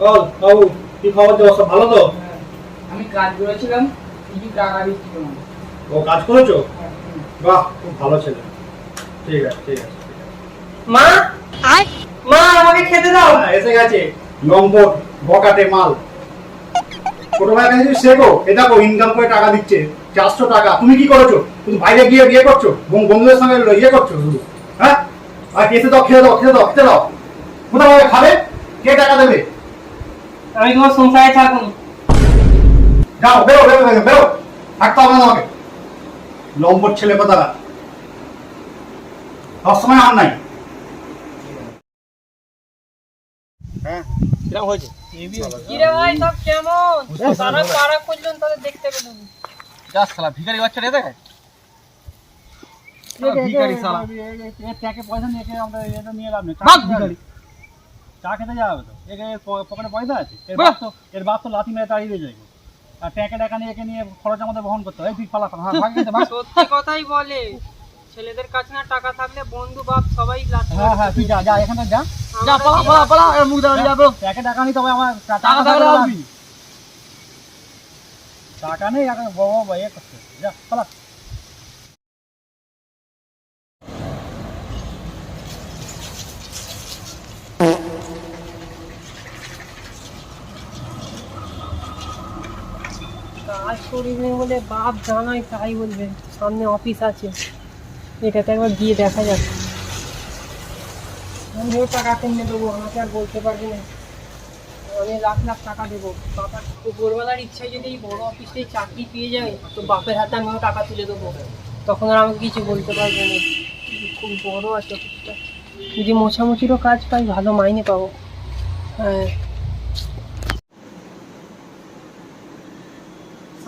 বল বাবু কি খবর? দেবো সব ভালো তো? হ্যাঁ। আমি কাজ করেছিলাম কিছু টাকা দিচ্ছি তোমাকে ও কাজ করেছ? বাহ খুব ভালো ছেলে। ঠিক আছে ঠিক আছে। মা? মা আমাকে খেতে দাও। হ্যাঁ, এসে গেছে। বকাটে মাল। থেকে যদি শেখো এ দেখো ইনকাম করে টাকা দিচ্ছে চারশো টাকা। তুমি কি করেছ? তুমি বাইরে গিয়ে বিয়ে করছ? বন্ধুদের সঙ্গে ইয়ে করছ? শুধু হ্যাঁ? আর খেতে দাও খেতে দাও খেতে দাও খেতে দাও। কোথাও খাবে? কে টাকা দেবে? আমি তোমার সংসারে থাকুন যাও বেরো বেরো বেরো বেরো থাকতে হবে না তোমাকে লম্পট ছেলে কথা সবসময় আর নাই হ্যাঁ কীরকম হয়েছে কিরে ভাই সব কেমন সারা পাড়া করলেন তাদের দেখতে পেলাম যাস শালা ভিখারি বাচ্চা রে দেখ ভিখারি শালা ট্যাকে পয়সা নিয়ে আমরা এটা নিয়ে লাভ নেই ভিখারি। চা খেতে যাবে তো। একে পকেটে পয়সা আছে। এর বাপ তো এর বাপ তো লাথি মেরে তাড়িয়ে যায় আর ট্যাকে টাকা নিয়ে একে নিয়ে খরচ আমাদের বহন করতে হয়। তুই হ্যাঁ ভাগ গেছে সত্যি কথাই বলে। ছেলেদের কাছে না টাকা থাকলে বন্ধু বাপ সবাই হ্যাঁ হ্যাঁ তুই যা যা এখান থেকে যা। যা পালা পালা পালা মুখ দাঁড়িয়ে যাবে। ট্যাকে টাকা নিয়ে তবে আমার টাকা থাকলে আসবি টাকা নেই। এখন বড় বড় ইয়ে করছে। যা ফালা কাজ করিনি বলে বাপ জানাই তাই বলবে, সামনে অফিস আছে। এটাতে একবার গিয়ে দেখা যাক। আমিও টাকা কিনে দেবো, আমাকে আর বলতে পারবি না। আমি লাখ লাখ টাকা দেবো। বাবার উপরবেলার ইচ্ছায় যদি এই বড় অফিসে চাকরি পেয়ে যায়, তো বাপের হাতে আমিও টাকা তুলে দেবো। তখন আর আমাকে কিছু বলতে পারবে না। খুব বড় আছে অফিসটা যদি মোছামুছিরও কাজ পাই, ভালো মাইনে পাবো। হ্যাঁ স্যার বাড়ি লাইনে বসো শরীরটা হয়ে এসছে নেক্সট স্যার আমার একটা কাজ লাগবে বিশাল দরকার আপনার অফিসে যে কোনো কাজ থাকলে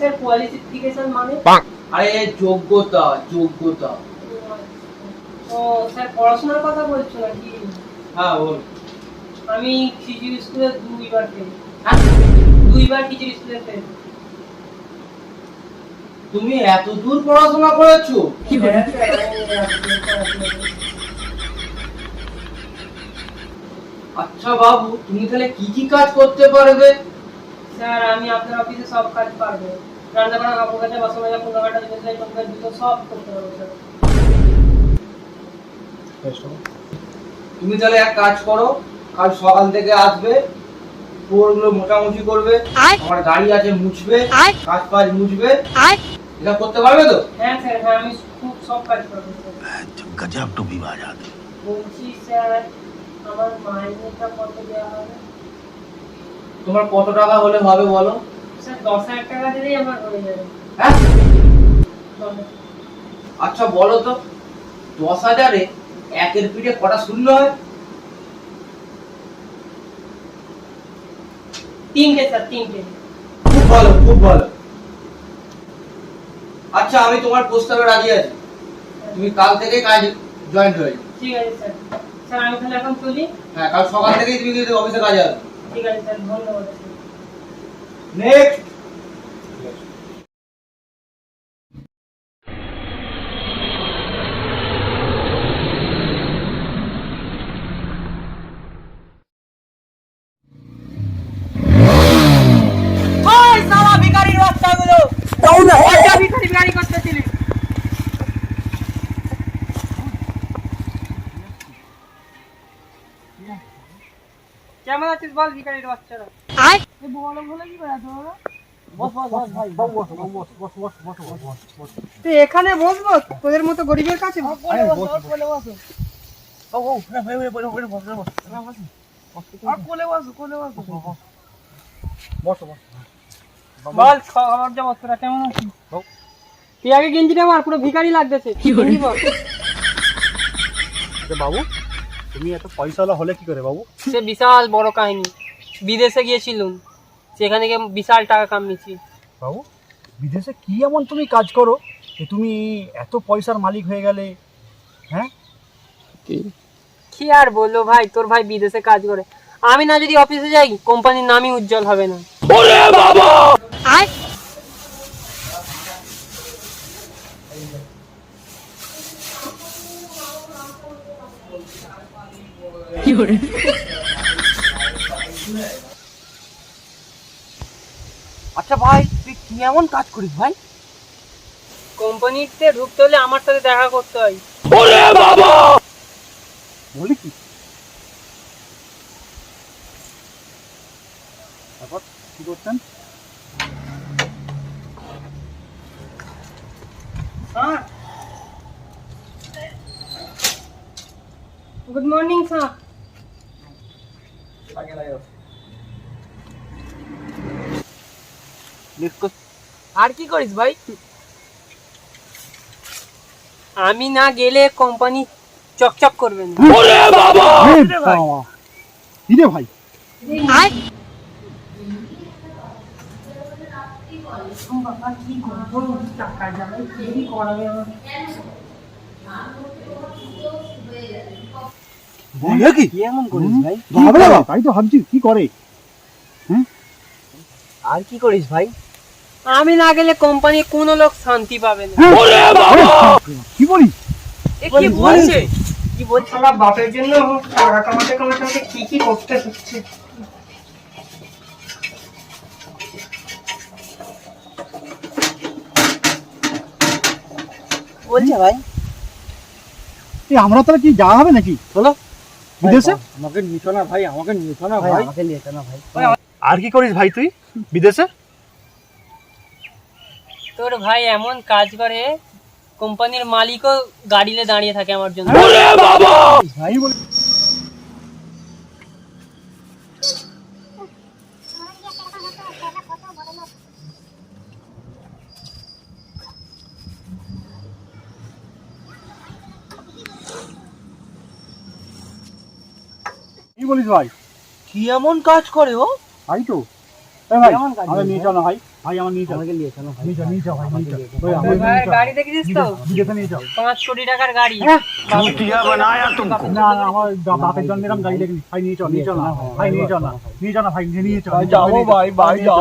স্যার কোয়ালিফিকেশন মানে? আরে যোগ্যতা যোগ্যতা। ও স্যার পড়াশোনার কথা বলছো নাকি? হ্যাঁ বল। আমি খিচুড়ি স্কুলে দুইবার ফেল হ্যাঁ? দুইবার খিচুড়ি স্কুলে ফেল তুমি এত দূর পড়াশোনা করেছ? আমি আচ্ছা বাবু তুমি তাহলে কি কি কাজ করতে পারবে? স্যার আমি আপনার অফিসে সব কাজ পারব। তুমি তাহলে এক কাজ করো কাল সকাল থেকে আসবে পুরোগুলো মোটামুটি করবে আমার গাড়ি আছে মুছবে কাজ ফাজ মুছবে। এটা করতে পারবে তো? হ্যাঁ স্যার হ্যাঁ, আমি খুব সব কাজ করব স্যার। আমার তোমার কত টাকা হলে হবে বলো? হয়ে। আচ্ছা বলো তো দশ হাজারে একের পিঠে কটা শূন্য হয়? তিনটে স্যার তিনটে। খুব ভালো খুব ভালো। আচ্ছা আমি তোমার প্রস্তাবে রাজি আছি। তুমি কাল থেকে কাজ জয়েন্ট হয়ে ঠিক আছে স্যার। স্যার আমি তাহলে এখন চলি। হ্যাঁ কাল সকাল থেকেই তুমি কিন্তু অফিসে কাজে আসবে। ঠিক আছে স্যার ধন্যবাদ নেক্সট ওই সালা ভিখারির বাচ্চাগুলো! ওইটা ভিখারি তুই এখানে বসবো তোদের মতো গরিবের কাছে তুই আগে আমার পুরো ভিখারি লাগতেছে। বাবু তুমি এত পয়সাওয়ালা হলে কি করে বাবু সে বিশাল বড় কাহিনী বিদেশে গিয়েছিলুম সেখানে গিয়ে বিশাল টাকা কামিয়েছি। বাবু বিদেশে কি এমন তুমি কাজ করো যে তুমি এত পয়সার মালিক হয়ে গেলে? হ্যাঁ? কি? আর বলল ভাই তোর ভাই বিদেশে কাজ করে। আমি না যদি অফিসে যাই কোম্পানির নামই উজ্জ্বল হবে না। আয়! আচ্ছা ভাই তুই কি এমন কাজ করিস ভাই? কোম্পানিতে ঢুকতে হলে আমার সাথে দেখা করতে হয়। বলি কি? তারপর কি করছেন? গুড মর্নিং স্যার আর কি করিস ভাই? আমি না গেলে কোম্পানি চকচক করবে না। বাবা! কি ভাই? বলে কি? কি এমন করিস ভাই? বাবা বাবা, তাই তো ভাবছি কি করে? আর কি করিস ভাই? আমি না গেলে কোম্পানি কোনো লোক শান্তি পাবে না। কি বলিস? এ কি বলছে? কি বলছে? আমার বাপের জন্য টাকা কামাতে কামাতে আমাকে কি কি করতে হচ্ছে? বলছে ভাই। এই আমরা তাহলে কি যাওয়া হবে নাকি? চলো বিদেশে? আমাকে না ভাই আমাকে না ভাই আমাকে নিত না ভাই। আর কি করিস ভাই তুই? বিদেশে? তোর ভাই এমন কাজ করে কোম্পানির মালিকও গাড়িতে দাঁড়িয়ে থাকে আমার জন্য। ভাই বলি কি বলিস ভাই? কি এমন কাজ করে ও? ভাই তো। ভাই করে? নিয়ে চল না ভাই। ভাই আমার নিয়ে যাও। আমাকে নিয়ে চলো নিয়ে যাও নিয়ে যাও ভাই নিয়ে যাও। ভাই আমার গাড়ি দেখেছিস তো? জিজ্ঞেস নিয়ে যাও। 5 কোটি টাকার গাড়ি। চুতিয়া বানায়া তুমকো না না আমার বাপের জন্য এরকম গাড়ি দেখিনি। ভাই নিয়ে চল নিয়ে চল ভাই। নিয়ে চল নিয়ে চল। ভাই নিয়ে চল যাও ভাই ভাই যাও